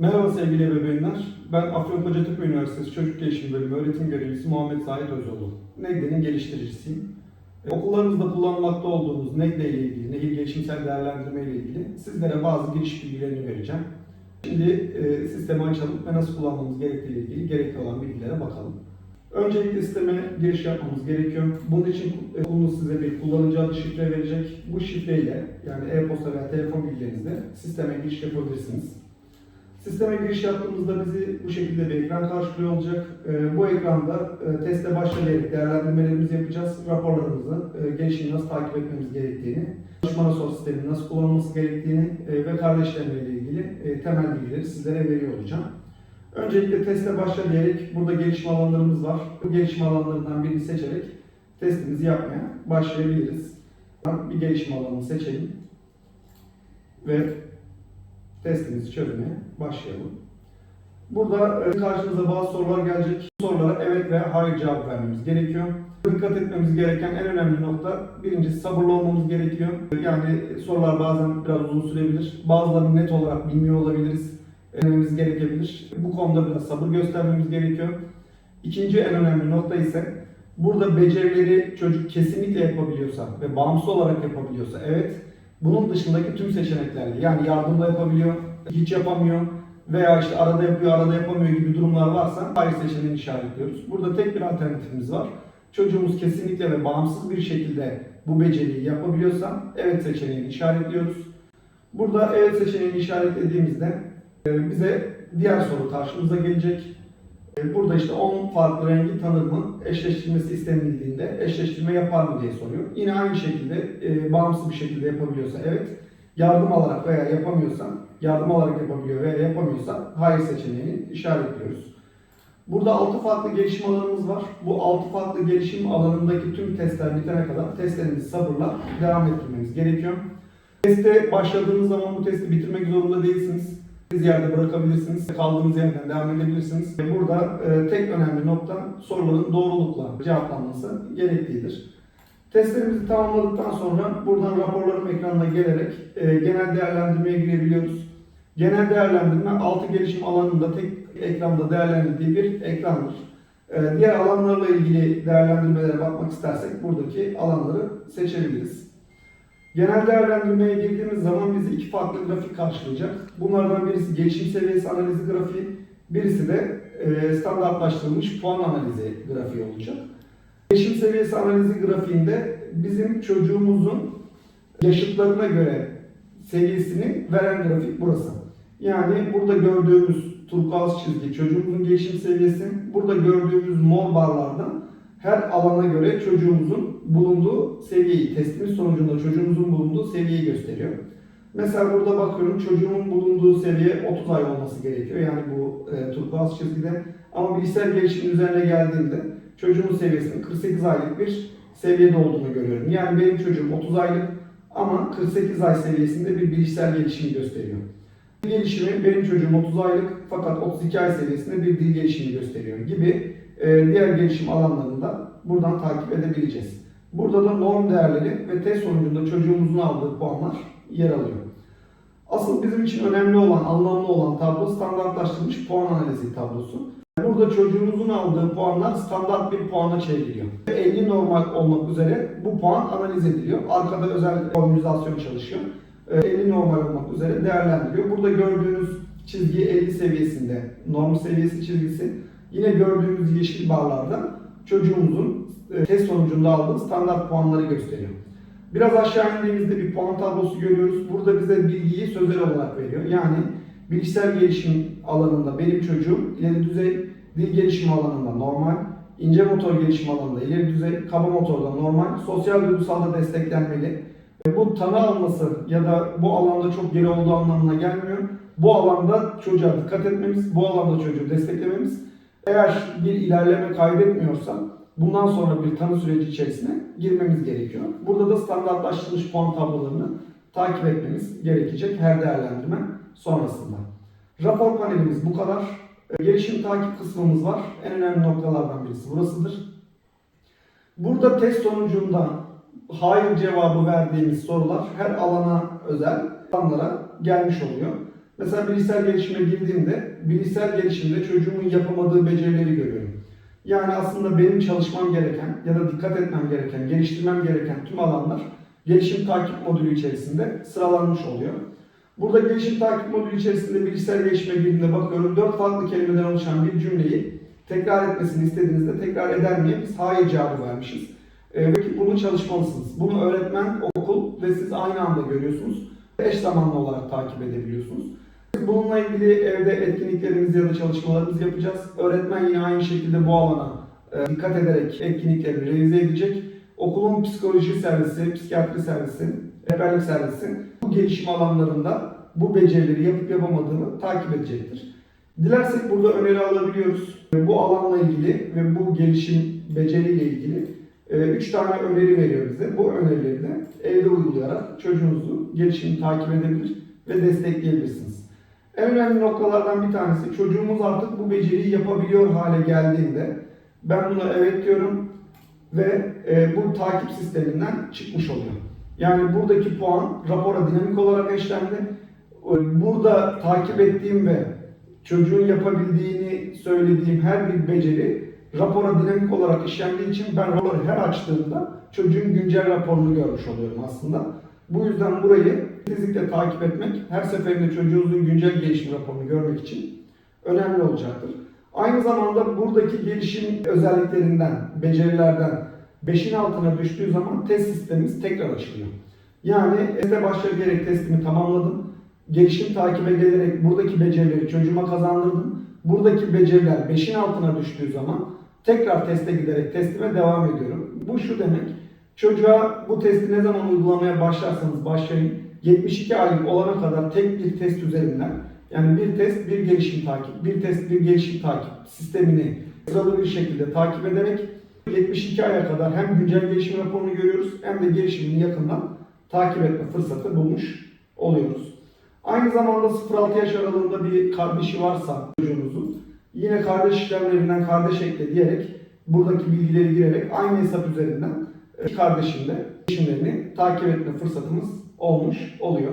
Merhaba sevgili ebeveynler. Ben Afyonkarahisar Üniversitesi Çocuk Gelişim Bölümü öğretim görevlisi Muhammed Zahid Özoğlu. NEGDE'nin geliştiricisiyim. E, Okullarınızda kullanmakta olduğunuz NEGDE ile ilgili, nehir gelişimsel değerlendirme ile ilgili sizlere bazı giriş bilgilerini vereceğim. Şimdi e, sistemi açalım ve nasıl kullanmamız gerektiği ile ilgili gerekli olan bilgilere bakalım. Öncelikle sisteme giriş yapmamız gerekiyor. Bunun için e, okulunuz size bir kullanıcı adı şifre verecek. Bu şifreyle yani e-posta veya telefon bilgilerinizle sisteme giriş yapabilirsiniz. Sisteme giriş yaptığımızda bizi bu şekilde bir ekran karşılıyor olacak. Ee, bu ekranda e, teste başlayarak değerlendirmelerimizi yapacağız. Raporlarımızı, e, gelişimi nasıl takip etmemiz gerektiğini, çalışma soru sisteminin nasıl kullanılması gerektiğini e, ve kardeşlerimle ilgili temel bilgileri sizlere veriyor olacağım. Öncelikle teste başlayarak burada gelişme alanlarımız var. Bu gelişme alanlarından birini seçerek testimizi yapmaya başlayabiliriz. Bir gelişme alanını seçelim ve testimizi çözmeye başlayalım. Burada e, karşınıza bazı sorular gelecek. Bu sorulara evet veya hayır cevap vermemiz gerekiyor. Dikkat etmemiz gereken en önemli nokta birincisi sabırlı olmamız gerekiyor. Yani sorular bazen biraz uzun sürebilir. Bazılarını net olarak bilmiyor olabiliriz. Önememiz gerekebilir. Bu konuda biraz sabır göstermemiz gerekiyor. İkinci en önemli nokta ise burada becerileri çocuk kesinlikle yapabiliyorsa ve bağımsız olarak yapabiliyorsa evet bunun dışındaki tüm seçeneklerle yani yardımla yapabiliyor, hiç yapamıyor veya işte arada yapıyor, arada yapamıyor gibi durumlar varsa hayır seçeneğini işaretliyoruz. Burada tek bir alternatifimiz var. Çocuğumuz kesinlikle ve bağımsız bir şekilde bu beceriyi yapabiliyorsa evet seçeneğini işaretliyoruz. Burada evet seçeneğini işaretlediğimizde e, bize diğer soru karşımıza gelecek. E, Burada işte 10 farklı rengi tanır mı? Eşleştirmesi istenildiğinde eşleştirme yapar mı diye soruyor. Yine aynı şekilde e, bağımsız bir şekilde yapabiliyorsa evet. Yardım alarak veya yapamıyorsa, yardım alarak yapabiliyor veya yapamıyorsa hayır seçeneğini işaretliyoruz. Burada 6 farklı gelişim alanımız var. Bu 6 farklı gelişim alanındaki tüm testler bitene kadar testlerimizi sabırla devam ettirmemiz gerekiyor. Teste başladığınız zaman bu testi bitirmek zorunda değilsiniz. Siz yerde bırakabilirsiniz, kaldığınız yerden devam edebilirsiniz. Burada e, tek önemli nokta soruların doğrulukla cevaplanması gerektiğidir. Testlerimizi tamamladıktan sonra buradan raporlarım ekranına gelerek e, genel değerlendirmeye girebiliyoruz. Genel değerlendirme 6 gelişim alanında tek ekranda değerlendirildiği bir ekrandır. E, diğer alanlarla ilgili değerlendirmelere bakmak istersek buradaki alanları seçebiliriz. Genel değerlendirmeye girdiğimiz zaman bizi iki farklı grafik karşılayacak. Bunlardan birisi gelişim seviyesi analizi grafiği, birisi de e, standartlaştırılmış puan analizi grafiği olacak. Gelişim seviyesi analizi grafiğinde bizim çocuğumuzun yaşıtlarına göre seviyesini veren grafik burası. Yani burada gördüğümüz turkuaz çizgi çocuğumuzun gelişim seviyesi, burada gördüğümüz mor barlardan her alana göre çocuğumuzun bulunduğu seviyeyi, testimiz sonucunda çocuğumuzun bulunduğu seviyeyi gösteriyor. Mesela burada bakıyorum çocuğumun bulunduğu seviye 30 ay olması gerekiyor. Yani bu e, turkuaz çizgide. Ama bilişsel gelişim üzerine geldiğimde çocuğumun seviyesinin 48 aylık bir seviyede olduğunu görüyorum. Yani benim çocuğum 30 aylık ama 48 ay seviyesinde bir bilişsel gelişimi gösteriyor. Dil gelişimi benim çocuğum 30 aylık fakat 32 ay seviyesinde bir dil gelişimi gösteriyor gibi diğer gelişim alanlarında buradan takip edebileceğiz. Burada da norm değerleri ve test sonucunda çocuğumuzun aldığı puanlar yer alıyor. Asıl bizim için önemli olan, anlamlı olan tablo standartlaştırılmış puan analizi tablosu. Burada çocuğumuzun aldığı puanlar standart bir puana çevriliyor. 50 normal olmak üzere bu puan analiz ediliyor. Arkada özel formülizasyon çalışıyor. Ee, 50 normal olmak üzere değerlendiriyor. Burada gördüğünüz çizgi 50 seviyesinde norm seviyesi çizgisi. Yine gördüğümüz yeşil barlarda çocuğumuzun e, test sonucunda aldığı standart puanları gösteriyor. Biraz aşağı indiğimizde bir puan tablosu görüyoruz. Burada bize bilgiyi sözel olarak veriyor. Yani bilişsel gelişim alanında benim çocuğum ileri düzey, dil gelişimi alanında normal, ince motor gelişim alanında ileri düzey, kaba motorda normal, sosyal duygusalda desteklenmeli. E, Bu tanı alması ya da bu alanda çok geri olduğu anlamına gelmiyor. Bu alanda çocuğa dikkat etmemiz, bu alanda çocuğu desteklememiz. Eğer bir ilerleme kaydetmiyorsa bundan sonra bir tanı süreci içerisine girmemiz gerekiyor. Burada da standartlaştırılmış puan tablolarını takip etmemiz gerekecek her değerlendirme sonrasında. Rapor panelimiz bu kadar. Ee, Gelişim takip kısmımız var. En önemli noktalardan birisi burasıdır. Burada test sonucunda hayır cevabı verdiğimiz sorular her alana özel alanlara gelmiş oluyor. Mesela bilişsel gelişime girdiğimde bilişsel gelişimde çocuğumun yapamadığı becerileri görüyorum. Yani aslında benim çalışmam gereken ya da dikkat etmem gereken, geliştirmem gereken tüm alanlar gelişim takip modülü içerisinde sıralanmış oluyor. Burada gelişim takip modülü içerisinde bilgisayar gelişime girdiğinde bakıyorum dört farklı kelimeden oluşan bir cümleyi tekrar etmesini istediğinizde tekrar eder miyim? Hayır cevabı vermişiz. Ee, peki bunu çalışmalısınız. Bunu öğretmen, okul ve siz aynı anda görüyorsunuz. Eş zamanlı olarak takip edebiliyorsunuz. Bununla ilgili evde etkinliklerimizi ya da çalışmalarımızı yapacağız. Öğretmen yine aynı şekilde bu alana e, dikkat ederek etkinliklerini revize edecek. Okulun psikoloji servisi, psikiyatri servisi, rehberlik servisi bu gelişim alanlarında bu becerileri yapıp yapamadığını takip edecektir. Dilersek burada öneri alabiliyoruz. Bu alanla ilgili ve bu gelişim beceriyle ilgili 3 tane öneri veriyor bize. Bu önerileri de evde uygulayarak çocuğunuzu gelişimini takip edebilir ve destekleyebilirsiniz. En önemli noktalardan bir tanesi çocuğumuz artık bu beceriyi yapabiliyor hale geldiğinde ben buna evet diyorum ve e, bu takip sisteminden çıkmış oluyor. Yani buradaki puan rapora dinamik olarak eşlendi. E, Burada takip ettiğim ve çocuğun yapabildiğini söylediğim her bir beceri rapora dinamik olarak işlendiği için ben raporu her açtığımda çocuğun güncel raporunu görmüş oluyorum aslında. Bu yüzden burayı fizikle takip etmek her seferinde çocuğunuzun güncel gelişim raporunu görmek için önemli olacaktır. Aynı zamanda buradaki gelişim özelliklerinden, becerilerden 5'in altına düştüğü zaman test sistemimiz tekrar açılıyor. Yani teste başla diyerek testimi tamamladım. Gelişim takibe gelerek buradaki becerileri çocuğuma kazandırdım. Buradaki beceriler 5'in altına düştüğü zaman tekrar teste giderek testime devam ediyorum. Bu şu demek, çocuğa bu testi ne zaman uygulamaya başlarsanız başlayın, 72 aylık olana kadar tek bir test üzerinden, yani bir test, bir gelişim takip, bir test, bir gelişim takip sistemini sıralı bir şekilde takip ederek 72 aya kadar hem güncel gelişim raporunu görüyoruz hem de gelişimini yakından takip etme fırsatı bulmuş oluyoruz. Aynı zamanda 0-6 yaş aralığında bir kardeşi varsa çocuğunuzun yine kardeş işlemlerinden kardeş ekle diyerek buradaki bilgileri girerek aynı hesap üzerinden iki kardeşin de gelişimlerini takip etme fırsatımız olmuş oluyor.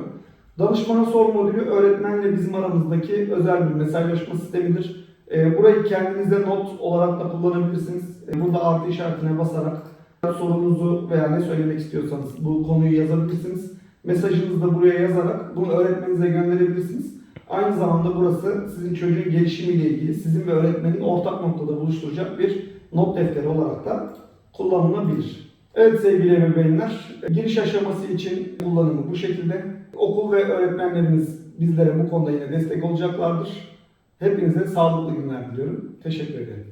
Danışmanın sor modülü öğretmenle bizim aramızdaki özel bir mesajlaşma sistemidir. E, Burayı kendinize not olarak da kullanabilirsiniz. E, Burada artı işaretine basarak sorunuzu veya ne söylemek istiyorsanız bu konuyu yazabilirsiniz. Mesajınızı da buraya yazarak bunu öğretmeninize gönderebilirsiniz. Aynı zamanda burası sizin çocuğun gelişimiyle ilgili sizin ve öğretmenin ortak noktada buluşturacak bir not defteri olarak da kullanılabilir. Evet sevgili ebeveynler, giriş aşaması için kullanımı bu şekilde. Okul ve öğretmenlerimiz bizlere bu konuda yine destek olacaklardır. Hepinize sağlıklı günler diliyorum. Teşekkür ederim.